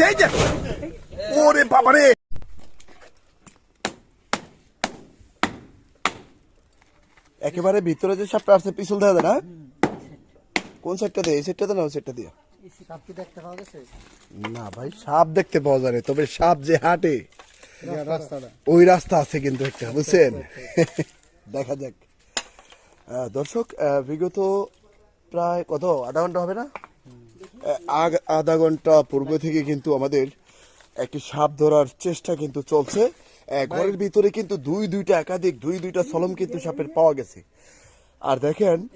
যে ওরে বাবা রে একেবারে ভিতরে যে সাপটা আছে পিছল দেওয়া না? কোন সাইডটা দিয়ে? এই সাইডটা না, ওই সাইডটা দিয়ে? না ভাই, সাপ দেখতে পাওয়া যায় তবে সাপ যে হাঁটে, ওই রাস্তা আছে কিন্তু একটা, বুঝছেন? দেখা যাক। দর্শক বিগত প্রায় কত? আধা ঘণ্টা হবে না? আধা ঘণ্টা পূর্ব থেকে কিন্তু আমাদের একটি সাপ ধরার চেষ্টা কিন্তু চলছে। ঘরের ভিতরে কিন্তু দুই, দুইটা একাধিক, দুই, দুইটা সলম কিন্তু সাপের পাওয়া গেছে। আর দেখেন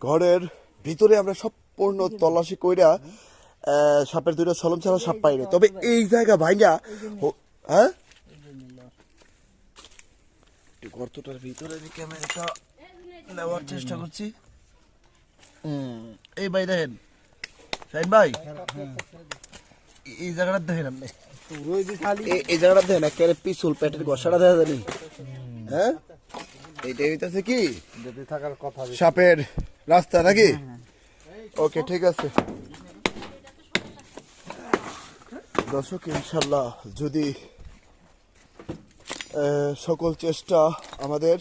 ঘরের ভিতরে আমরা সম্পূর্ণ তল্লাশি কইরা সাপের দুইটা সলম ছাড়া সাপ পাইনি তবে এই জায়গা হ- হ্যাঁ? গর্তটার ভিতরে ক্যামেরাটা নেওয়ার চেষ্টা করছি। এই ভাই দেখেন সাইন ভাই, এই- জায়গাটা দেখেন আপনি। এই- জায়গাটা দেখেন, একেবারে পিছল পেটের গসাটা দেখা জানি হ্যাঁ? এইটা হইতাছে কি? যদি থাকার কথা সাপের রাস্তা নাকি? ওকে, ঠিক আছে। দর্শক, ইনশাল্লাহ যদি সকল চেষ্টা আমাদের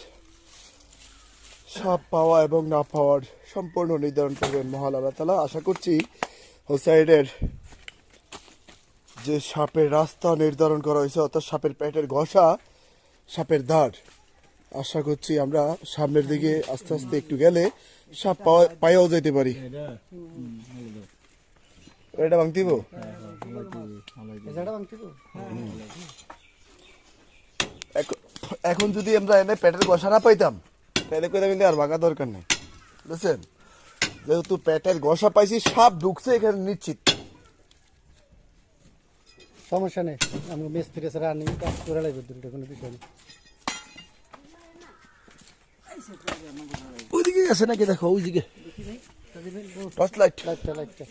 সাপ পাওয়া এবং না পাওয়ার সম্পূর্ণ নির্ধারণ করবেন মহাল আল্লাহ তালা। আশা করছি হোসাইডের যে সাপের রাস্তা নির্ধারণ করা হয়েছে, অর্থাৎ সাপের পেটের ঘষা, সাপের ধার আশা করছি আমরা সামনের দিকে আস্তে আস্তে একটু গেলে সাপ পাওয়া, পাইয়াও যেতে পারি। এটা ভাঙতিব? এখন যদি আমরা এনে পেটের ঘষা না পাইতাম তাহলে করে কিন্তু আর ভাঙা দরকার নেই। বুঝছেন? যেহেতু পেটের ঘষা পাইছি সাপ ঢুকছে এখানে নিশ্চিত। সমস্যা নেই আমি মিস্ত্রি ছাড়া আনি কাজ করে লাগবে দুটো কোনো বিষয় নেই। ওইদিকে গেছে নাকি দেখো ওইদিকে। টর্চ লাইট লাইটটা লাইটটা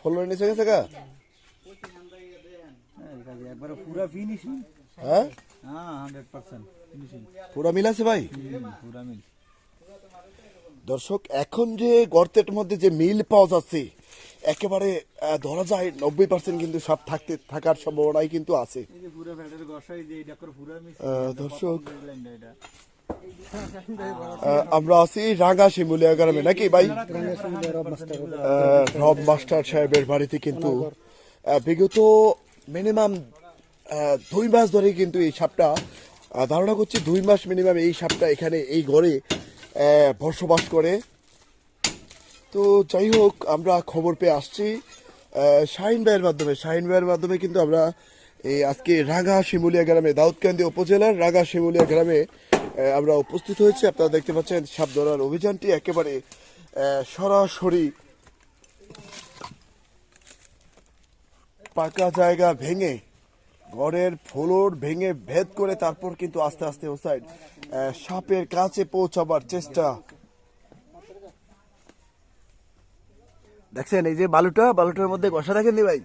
ফলো নিচে গেছে গা? একবারে পুরা ফিনিশিং হ্যাঁ? হ্যাঁ ফিনিশিং পুরা মিল আছে ভাই? পুরা মিল। দর্শক এখন যে গর্তের মধ্যে যে মিল পাওয়া যাচ্ছে একেবারে ধরা যায় নব্বই পার্সেন্ট কিন্তু সব থাকতে থাকার সম্ভাবনাই কিন্তু আছে। দর্শক আমরা আছি রাঙা শিমুলিয়া গ্রামে নাকি ভাই? রব মাস্টার সাহেবের বাড়িতে কিন্তু বিগত মিনিমাম দুই মাস ধরে কিন্তু এই সাপটা ধারণা করছি দুই মাস মিনিমাম এই সাপটা এখানে এই ঘরে বসবাস করে। তো যাই হোক, আমরা খবর পেয়ে আসছি। শাহিন ভাইয়ের মাধ্যমে, শাহিন ভাইয়ের মাধ্যমে কিন্তু আমরা এই আজকে রাঙা শিমুলিয়া গ্রামে, দাউদকান্দি উপজেলার রাঙা শিমুলিয়া গ্রামে আমরা উপস্থিত হয়েছি। আপনারা দেখতে পাচ্ছেন সাপ ধরার অভিযানটি একেবারে সরাসরি পাকা জায়গা ভেঙে, ঘরের ফ্লোর ভেঙে ভেদ করে তারপর কিন্তু আস্তে আস্তে ওসাইড সাপের কাছে পৌঁছাবার চেষ্টা। দেখছেন, এই যে বালুটা, বালুটার মধ্যে ঘষা দেখেননি ভাই?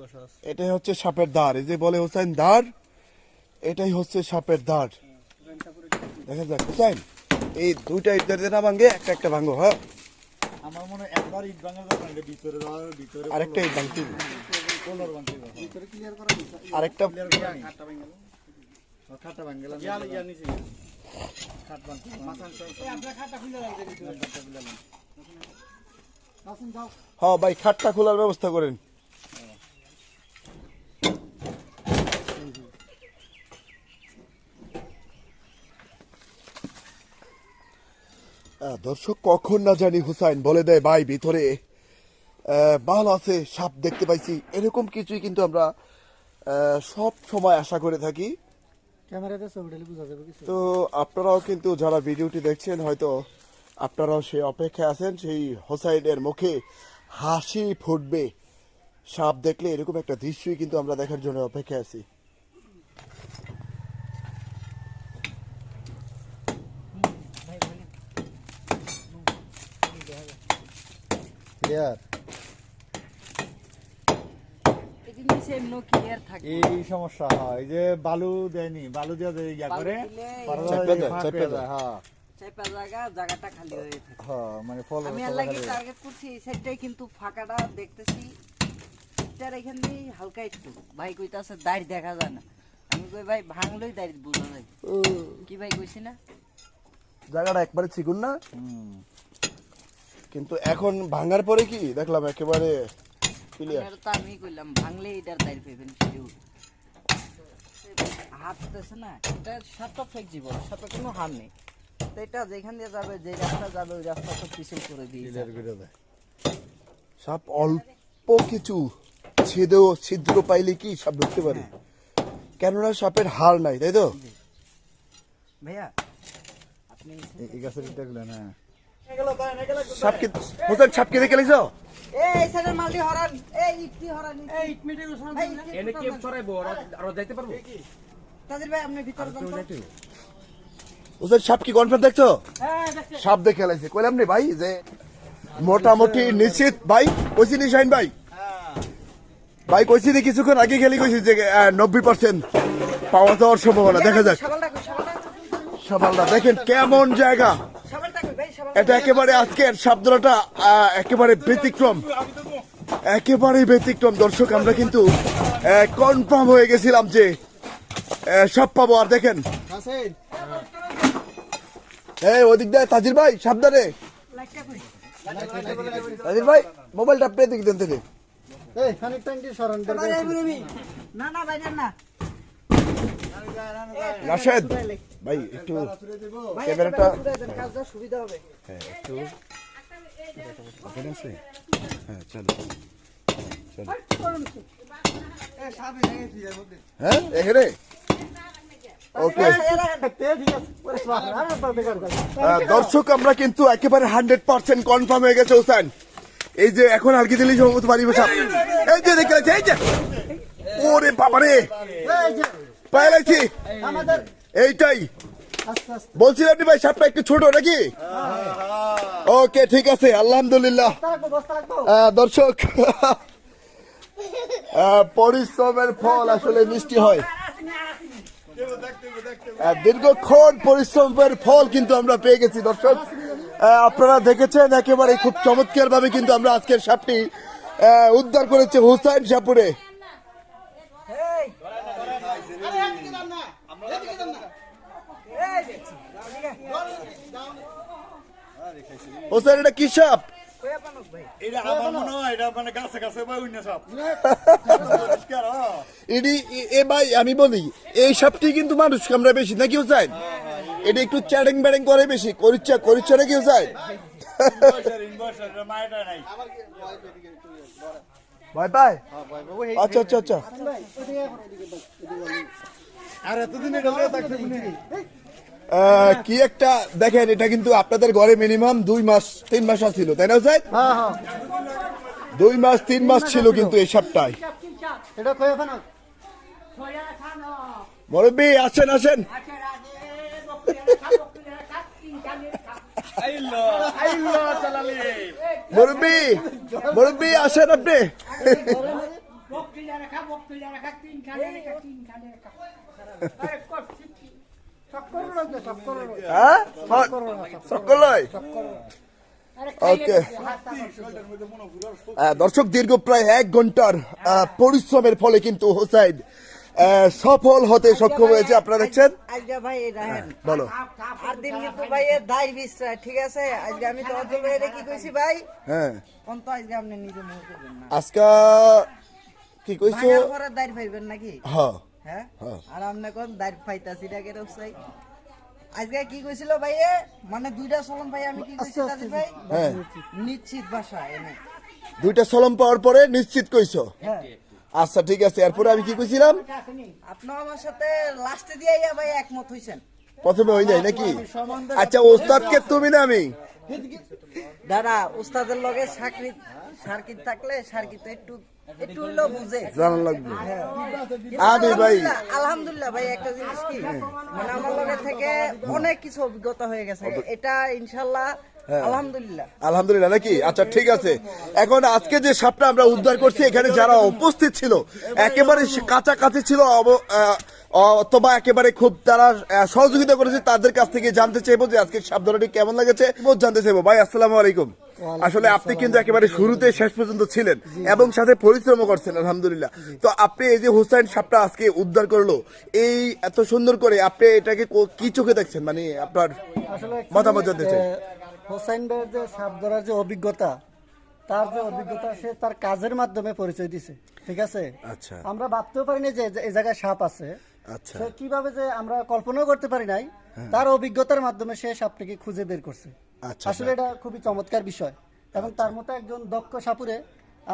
গসা এটাই হচ্ছে সাপের দাঁড় এই যে বলে হোসেন দাঁড় এটাই হচ্ছে সাপের দাঁড় দেখা যাক হোসেন, এই দুইটা ইট না ভাঙ্গে একটা একটা ভাঙ্গো হ্যাঁ? আমার মনে হয় একবার ইট ভাঙা যাবে না ভিতরে যাওয়ার ভিতরে আরেকটা ইট ভাঙতে হবে। কলার ভাঙতে হবে ভিতরে ক্লিয়ার করা আরেকটা খাটটা ভাঙা খাটটা ভাঙা গেলাম ইয়া ইয়া নিচে খাট ভাঙতে মাথা আপনার খাটটা খুলে লাগবে খুলে যাও হ্যাঁ ভাই খাটটা খোলার ব্যবস্থা করেন। দর্শক কখন না জানি হুসাইন বলে দেয় ভাই ভিতরে মাল আছে সাপ দেখতে পাইছি। এরকম কিছুই কিন্তু আমরা সব সময় আশা করে থাকি। তো আপনারাও কিন্তু যারা ভিডিওটি দেখছেন হয়তো আপনারাও সেই অপেক্ষায় আছেন সেই হোসাইনের মুখে হাসি ফুটবে। সাপ দেখলে এরকম একটা দৃশ্যই কিন্তু আমরা দেখার জন্য অপেক্ষায় আছি। ক্লিয়ার এই জিনিস দিছে এমনি কি আর থাকে। এই সমস্যা হয় যে বালু দেয়নি বালু দিয়ে ইয়া করে দিলে পরে চাপে এই দেয়, ফাঁক চাপে হয়ে। জায়গাটা খালি হয়ে থাকে। হ্যাঁ মানে ফল আমি লাগি টার্গেট করছি এই সাইডটাই কিন্তু ফাঁকাটা দেখতেছি। এটার এখান দিয়ে হালকা একটু। ভাই কইতাছে দাড়ি দেখা যায় না। আমি কই ভাই ভাঙলেই দাড়ি বোঝা যায়। কি ভাই কইছি না? জায়গাটা একবারে চিকুন না? কিন্তু এখন ভাঙার পরে কি? দেখলাম একেবারে ক্লিয়ার এটা আমি কইলাম ভাঙলে এটার দাড়ি পাইবেন কেউ হাত দিতেছে না এটা সাপটা ফ্লেক্সিবল সাপে কোনো হার নেই। তো এটা যেখান দিয়ে যাবে যে রাস্তা যাবে ওই রাস্তা তো পিছল করে দিয়ে। সাপ অল্প কিছু ছেদেও ছিদ্র পাইলে কি সাপ ঢুকতে পারে? কেননা সাপের হার নাই তাই তো? ভাইয়া আপনি এই গাছের দেখলে না। হোসেন দেখে লিছো এই সাইডের মালটি হরান এই ইটটি হরান এই ইট মিটে ভাই এনে কে সরাইবো আরও যাইতে পারব? তাদের ভাই আপনি ভিতর যান তো। হোসেন সাপ কি কনফার্ম দেখছ? সাপ দেখে লাইছে। কইলাম নি ভাই যে মোটামুটি নিশ্চিত ভাই কইছি নি শাইন ভাই? ভাই কইছি নি কিছুক্ষণ আগে খেলি কইছি যে নব্বই পার্সেন্ট পাওয়া যাওয়ার সম্ভাবনা দেখা যাক। সাবালটা দেখেন কেমন জায়গা সাবালটা কই ভাই সাবাল এটা একেবারে আজকের শব্দটা একেবারে ব্যতিক্রম। একেবারে ব্যতিক্রম। দর্শক আমরা কিন্তু কনফার্ম হয়ে গেছিলাম যে সব পাবো। আর দেখেন এই ওদিক দিয়ে তাজির ভাই সাবধানে। তাজির ভাই মোবাইলটা আপনি দিক দেন থেকে। না না ভাই না না। রাশেদ ভাই একটু ক্যামেরাটা- সুবিধা হবে আছে হ্যাঁ চলো চলো হ্যাঁ এখানে দর্শক আমরা কিন্তু একেবারে হান্ড্রেড পার্সেন্ট কনফার্ম হয়ে গেছে হোসেন এই যে এখন আর কি দিলি সম্ভবত সাপ এই যে দেখে এই যে ওরে বাবারে পাইলাইছি এইটাই। বলছিলাম আপনি ভাই, সাপটা একটু ছোট নাকি? ওকে, ঠিক আছে, আলহামদুলিল্লাহ। দর্শক পরিশ্রমের ফল আসলে মিষ্টি হয়। দীর্ঘক্ষণ পরিশ্রমের ফল কিন্তু আমরা পেয়ে গেছি, দর্শক। আপনারা দেখেছেন, একেবারে খুব চমৎকার ভাবে কিন্তু আমরা আজকের সাপটি উদ্ধার করেছি হুসাইন সাপুরে এই হোসেন এটা কি সাপ কইয়া পানক ভাই এটা আমার মনে হয় এটা মানে গাছে গাছে বা অন্য সব পরিষ্কার হ্যাঁ। এটি এ- এ ভাই আমি বলি এই সাপটি কিন্তু মানুষ কামড়া বেশি নাকি হুসাইন এটা একটু চ্যাডিং ব্যাডিং করে বেশি করিচ্ছা করিচ্ছা এটা মায়েরটা নাই ভয় পায়? আচ্ছা আচ্ছা আচ্ছা। আর এতদিন এটা কি একটা দেখেন এটা কিন্তু আপনাদের ঘরে মিনিমাম দুই মাস তিন মাস ছিল তাই না স্যার হ্যাঁ হ্যাঁ। দুই মাস তিন মাস ছিল কিন্তু এই ফানা মুরব্বী আসেন আসেন। আইলো আইলো চালালি মুরব্বী মুরব্বী আসেন আপনি। হ্যাঁ? ওকে দর্শক দীর্ঘ প্রায় এক ঘণ্টার পরিশ্রমের ফলে কিন্তু হোসাইন সফল হতে সক্ষম হয়েছে। আপনারা দেখছেন? দেখেন বলো। আর দিন কিন্তু ভাই দায় বিস্তার ঠিক আছে? আজকে আমি তো কি কইছি ভাই? হ্যাঁ। কোন তো আজকে আপনি নিজে মুখ করবেন কি কইছো? পরে দায় পাইবেন নাকি? হ্যাঁ। হ্যাঁ। আর আপনি কোন দায় পাইতাছি না কেন চাই আজকে কি কইছিল ভাই মানে দুইটা সলন ভাই আমি কি কইছি তাদের ভাই? হ্যাঁ। নিশ্চিত ভাষা এনে। দুইটা সলম পাওয়ার পরে নিশ্চিত কইছো? হ্যাঁ। আচ্ছা ঠিক আছে এরপরে আমি কি কইছিলাম? আপনি আমার সাথে লাস্টে দিয়ে ভাই একমত হইছেন। প্রথমে হই নাই নাকি? আচ্ছা ওস্তাদকে তুমি না আমি? দাদা উস্তাদের লগে সাকরিত সার্কিট থাকলে সার্কিট একটু জানা লাগবে। কিন্তু ভাই। আলহামদুলিল্লাহ- আলহামদুলিল্লাহ ভাই একটা জিনিস কি? মানে আমার লগে থেকে অনেক কিছু অভিজ্ঞতা হয়ে গেছে। এটা ইনশাল্লাহ আলহামদুলিল্লাহ। আলহামদুলিল্লাহ নাকি? আচ্ছা ঠিক আছে। এখন আজকে যে সাপটা আমরা উদ্ধার করছি এখানে যারা উপস্থিত ছিল একেবারে কাছাকাছি ছিল অথবা একেবারে খুব তারা সহযোগিতা করেছে তাদের কাছ থেকে জানতে চাইব যে আজকে সাপ ধরাটি কেমন লাগেছে। জানতে চাইব। ভাই আসসালামু আলাইকুম। আসলে আপনি কিন্তু একেবারে শুরুতে শেষ পর্যন্ত ছিলেন এবং সাথে পরিশ্রমও করছেন আলহামদুলিল্লাহ। তো আপনি এই যে হুসাইন সাপটা আজকে উদ্ধার করল এই এত সুন্দর করে আপনি এটাকে কি চোখে দেখছেন? মানে আপনার মতামত জানতে চাই। হোসাইন ভাইয়ের যে সাপ ধরার যে অভিজ্ঞতা তার যে অভিজ্ঞতা সে তার কাজের মাধ্যমে পরিচয় দিছে ঠিক আছে? আচ্ছা। আমরা ভাবতেও পারিনি যে যে এই জায়গায় সাপ আছে। আচ্ছা। কীভাবে যে আমরা কল্পনাও করতে পারি নাই তার অভিজ্ঞতার মাধ্যমে সে সাপটিকে খুঁজে বের করছে। আসলে এটা খুবই চমৎকার বিষয়। এবং তার মতো একজন দক্ষ সাপুরে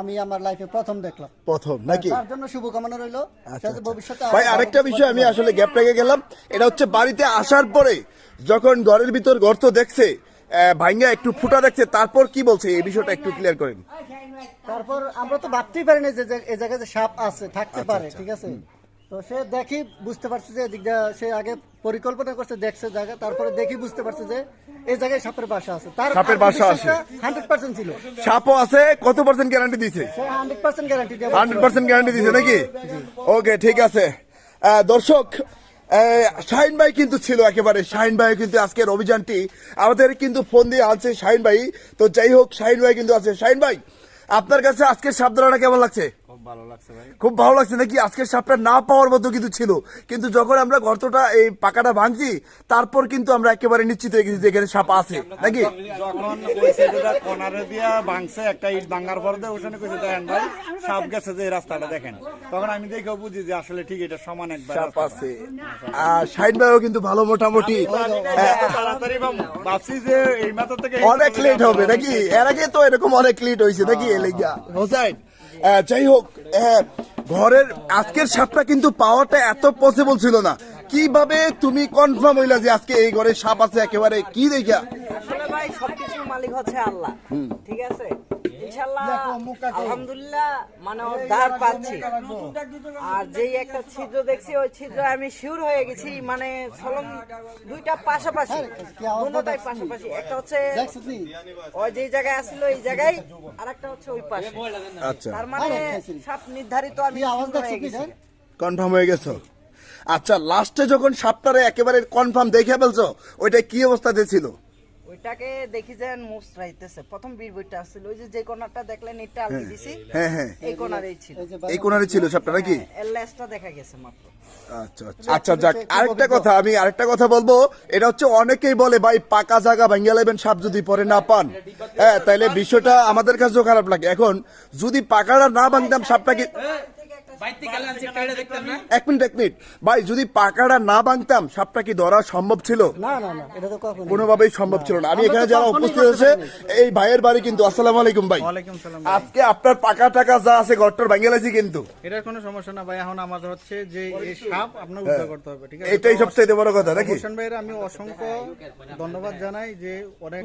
আমি আমার লাইফে প্রথম দেখলাম। প্রথম নাকি? তার জন্য শুভকামনা রইল। আচ্ছা, আচ্ছা। ভবিষ্যতে ভাই আরেকটা বিষয় আমি আসলে গ্যাপ রেখে গেলাম। এটা হচ্ছে বাড়িতে আসার পরে যখন ঘরের ভিতর গর্ত দেখছে ভাইঙ্গা একটু ফুটা দেখছে তারপর কি বলছে? এই বিষয়টা একটু ক্লিয়ার করেন। তারপর আমরা তো ভাবতেই পারি না যে এই জায়গায় যে সাপ আছে থাকতে আচ্ছা, পারে ঠিক আছে? তো সে দেখি বুঝতে পারছে যে এদিকটা সে আগে পরিকল্পনা করছে দেখছে জায়গা তারপরে দেখি বুঝতে পারছে যে এই জায়গায় সাপের বাসা আছে। তার সাপের বাসা আছে। হান্ড্রেড পার্সেন্ট ছিল। সাপও আছে কত পার্সেন্ট গ্যারান্টি সে হান্ড্রেড পার্সেন্ট গ্যারান্টি দিয়ে হান্ড্রেড পার্সেন্ট গ্যারান্টি দিছে নাকি? ওকে ঠিক আছে। দর্শক শাহিন ভাই কিন্তু ছিল একেবারে। শাহিন ভাই কিন্তু আজকের অভিযানটি আমাদের কিন্তু ফোন দিয়ে আনছে শাহিন ভাই। তো যাই হোক শাহিন ভাই কিন্তু আছে। শাহিন ভাই আপনার কাছে আজকের সাপ ধরাটা কেমন লাগছে? খুব ভালো লাগছে ভাই। খুব ভালো লাগছে নাকি? আজকের সাপটা না পাওয়ার মতো কিন্তু ছিল। কিন্তু যখন আমরা গর্তটা এই পাকাটা ভাঙছি তারপর কিন্তু আমরা একেবারে নিশ্চিত হয়ে গেছি যে এখানে সাপ আছে। নাকি? যখন ওই দিয়া ভাঙছে একটা ইট ভাঙার পর দিয়ে ওখানে কইছে দেখেন ভাই সাপ গেছে যে রাস্তাটা দেখেন। তখন আমি দেখেও বুঝি যে আসলে ঠিক এটা সমান একবার সাপ আছে। আর ভাইও কিন্তু ভালো মোটামুটি হ্যাঁ, তাড়াতাড়ি ভাবছি যে এই মাথা থেকে অনেক লেট হবে নাকি? এর আগে তো এরকম অনেক লেট হয়েছে নাকি এলাকা হোসাইন আহ, যাই হোক আহ, ঘরের আজকের সাপটা কিন্তু পাওয়াটা এত পসিবল ছিল না। কীভাবে তুমি কনফার্ম হইলা যে আজকে এই ঘরে সাপ আছে একেবারে? কি দেখা সবকিছুর মালিক হচ্ছে আল্লাহ। ঠিক আছে? ইনশাল্লাহ আলহামদুলিল্লাহ মানে ওর ধার পাচ্ছি। আর যেই একটা ছিদ্র দেখছি ওই ছিদ্র আমি শিওর হয়ে গেছি মানে সলম দুইটা পাশাপাশি। দুটাই পাশাপাশি। একটা হচ্ছে ওই যেই জায়গায় আসছিল এই জায়গায় আর একটা হচ্ছে ওই পাশে। আচ্ছা। তার মানে সাপ নির্ধারিত আমি দেখছ হয়ে কি গেছি। কনফার্ম হয়ে গেছো? আচ্ছা লাস্টে যখন সাপটারে একেবারে কনফার্ম দেখে ফেলছো ওইটা কি অবস্থাতে ছিল ওইটাকে দেখি যে মুভস রাইতেছে প্রথম বীর বইটা আসছিল ওই যে যে কোনারটা দেখলেন এটা আলগি দিছি হ্যাঁ হ্যাঁ এই কোনারেই ছিল। এই যে ছিল সাপটা নাকি? এর লেজটা দেখা গেছে মাত্র। আচ্ছা আচ্ছা। আচ্ছা যাক আরেকটা কথা আমি আরেকটা কথা বলব। এটা হচ্ছে অনেকেই বলে ভাই পাকা জায়গা ভেঙে লেবেন সাপ যদি পরে না পান। হ্যাঁ তাইলে বিষয়টা আমাদের কাছেও খারাপ লাগে। এখন যদি পাকাটা না ভাঙতাম সাপটাকে এক মিনিট এক মিনিট। ভাই যদি পাকাটা না ভাঙতাম সাপটা কি ধরা সম্ভব ছিল? না না না এটা তো কখনো কোনোভাবেই সম্ভব ছিল না। আমি এখানে যারা উপস্থিত আছে এই ভাইয়ের বাড়ি কিন্তু আসসালামু আলাইকুম ভাই। আজকে আপনার পাকা টাকা যা আছে ঘরটার ভেঙে লাগছে কিন্তু। এটার কোনো সমস্যা না ভাই এখন আমাদের হচ্ছে যে এই সাপ আপনার উদ্ধার করতে হবে ঠিক আছে? এটাই সবচেয়ে বড় কথা নাকি? হোসেন ভাইয়ের আমি অসংখ্য ধন্যবাদ জানাই যে অনেক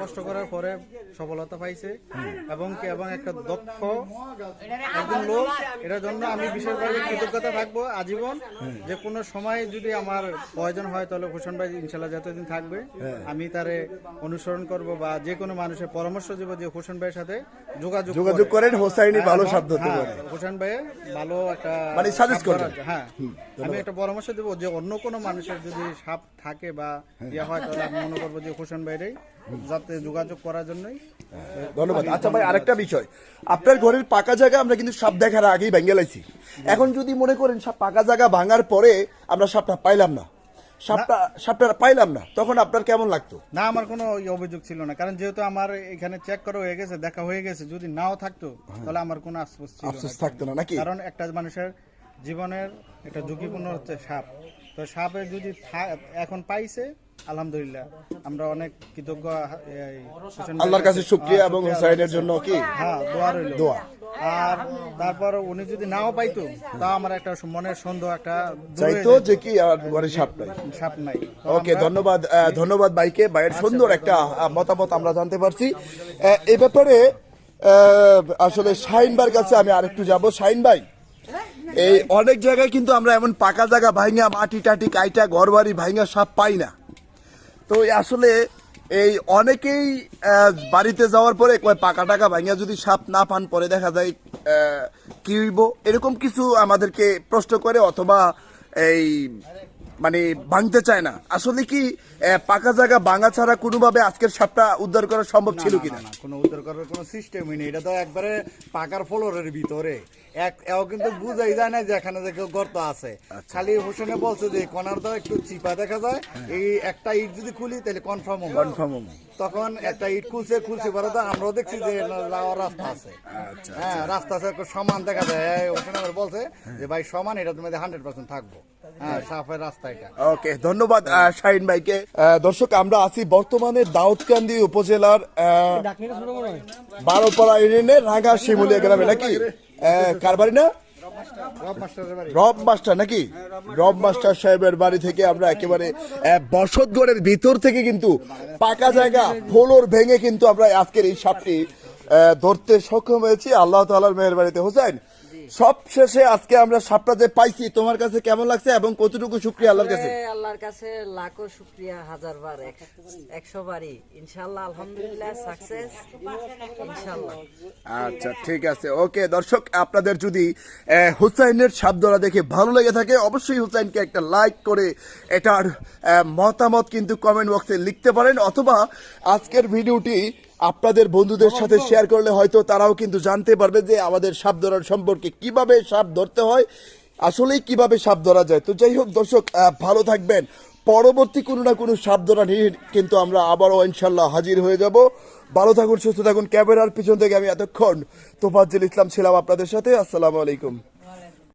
কষ্ট করার পরে সফলতা পাইছে। এবং কি এবং একটা দক্ষ একজন লোক এটার জন্য আমি বিশেষভাবে কৃতজ্ঞতা থাকব আজীবন যে কোনো সময় যদি আমার প্রয়োজন হয় তাহলে হোসেন ভাই ইনশাল্লাহ যতদিন থাকবে আমি তারে অনুসরণ করব বা যে কোনো মানুষের পরামর্শ দেবো যে হোসেন ভাইয়ের সাথে যোগাযোগ যোগাযোগ করেন হোসাইনি ভালো হ্যাঁ, শব্দ হ্যাঁ, হোসেন ভাইয়ের ভালো একটা মানে সাপ করবেন। হ্যাঁ। আমি একটা পরামর্শ দেবো যে অন্য কোনো মানুষের যদি সাপ থাকে বা ইয়ে হয় তাহলে আমি মনে করব যে হোসেন ভাইরাই যাতে যোগাযোগ করার জন্যই। ধন্যবাদ। আচ্ছা ভাই আরেকটা বিষয়। আপনার ঘরের পাকা জায়গা আমরা কিন্তু সাপ দেখার আগেই ভেঙে লাইছি। এখন যদি মনে করেন সাপ পাকা জায়গা ভাঙার পরে আমরা সাপটা পাইলাম না। সাপটা সাপটা পাইলাম না। তখন আপনার কেমন লাগতো? না আমার কোনো অভিযোগ ছিল না। কারণ যেহেতু আমার এখানে চেক করা হয়ে গেছে দেখা হয়ে গেছে যদি নাও থাকতো তাহলে আমার কোনো আফসোস ছিল আফসোস থাকতো না নাকি? কারণ একটা মানুষের জীবনের একটা ঝুঁকিপূর্ণ হচ্ছে সাপ। তো সাপে যদি এখন পাইছে আলহামদুলিল্লাহ আমরা অনেক কৃতজ্ঞ এই হোসেন ভাইয়ের আল্লাহর কাছে শুক্রিয়া এবং শুকরিয়া জন্য কি? হ্যাঁ দোয়া রইল। দোয়া। আর তারপর উনি যদি নাও পাইতো তা আমার একটা মনের সন্দেহ একটা চাইতো যে কি আর ঘরে সাপ নাই। সাপ নাই। ওকে ধন্যবাদ ধন্যবাদ ভাইকে। ভাইয়ের সুন্দর একটা মতামত আমরা জানতে পারছি। এই ব্যাপারে আসলে শাহিন ভাইয়ের কাছে আমি আরেকটু যাব। শাহিন ভাই এই অনেক জায়গায় কিন্তু আমরা এমন পাকা জায়গা ভাইঙ্গা মাটি টাটি কাইটা ঘর বাড়ি ভাইঙ্গা সব পাই না। তো আসলে এই অনেকেই বাড়িতে যাওয়ার পরে কয় পাকা টাকা ভাঙিয়া যদি সাপ না পান, পরে দেখা যায় কি হইব? এরকম কিছু আমাদেরকে প্রশ্ন করে অথবা এই মানে ভাঙতে চায় না। আসলে কি পাকা জায়গা ভাঙা ছাড়া কোনোভাবে আজকের সাপটা উদ্ধার করা সম্ভব ছিল কিনা? না, কোনো উদ্ধার করার কোনো সিস্টেমই নেই। এটা তো একবারে পাকার ফ্লোরের ভিতরে। এক এও কিন্তু বুঝাই যায় না যে এখানে যে কেউ গর্ত আছে। খালি হোসেনে বলছে যে কনার তো একটু চিপা দেখা যায়। এই একটা ইট যদি খুলি তাহলে কনফার্ম হবে কনফার্ম তখন একটা ইট খুলছে খুলছে পরে তো আমরাও দেখছি যে যাওয়ার রাস্তা আছে। হ্যাঁ রাস্তা আছে একটু সমান দেখা যায়। এই হোসেন বলছে যে ভাই সমান এটা তুমি হান্ড্রেড পার্সেন্ট থাকব। হ্যাঁ সাফের রাস্তা এটা। ওকে ধন্যবাদ শাহিন ভাইকে। দর্শক আমরা আছি বর্তমানে দাউদকান্দি উপজেলার আহ, বারোপাড়া ইউনিয়নের রাঙা শিমুলিয়া গ্রামে নাকি? আহ, কার বাড়ি না? রব মাস্টার নাকি? রব মাস্টার সাহেবের বাড়ি থেকে আমরা একেবারে বসতগড়ের ভিতর থেকে কিন্তু পাকা জায়গা, ফ্লোর ভেঙে কিন্তু আমরা আজকের এই সাপটি ধরতে সক্ষম হয়েছি। আল্লাহ তালার মেয়ের বাড়িতে হোসেন সব শেষে আজকে আমরা সাপটা যে পাইছি তোমার কাছে কেমন লাগছে এবং কতটুকু শুক্রিয়া আল্লাহর কাছে? আল্লাহর কাছে লাখো শুক্রিয়া হাজার বার এক- একশো বারই ইনশাল্লাহ আলহামদুলিল্লাহ সাকসেস ইনশাল্লাহ আচ্ছা ঠিক আছে। ওকে দর্শক আপনাদের যদি হুসাইনের শব্দরা দেখে ভালো লেগে থাকে অবশ্যই হুসাইনকে একটা লাইক করে এটার মতামত কিন্তু কমেন্ট বক্সে লিখতে পারেন অথবা আজকের ভিডিওটি আপনাদের বন্ধুদের সাথে শেয়ার করলে হয়তো তারাও কিন্তু জানতে পারবে যে আমাদের সাপ ধরার সম্পর্কে কীভাবে সাপ ধরতে হয় আসলেই কীভাবে সাপ ধরা যায়। তো যাই হোক দর্শক ভালো থাকবেন। পরবর্তী কোনো না কোনো সাপ ধরা নিয়ে কিন্তু আমরা আবারও ইনশাল্লাহ হাজির হয়ে যাব। ভালো থাকুন সুস্থ থাকুন। ক্যামেরার পিছন থেকে আমি এতক্ষণ তোফাজ্জল ইসলাম ছিলাম আপনাদের সাথে। আসসালামু আলাইকুম।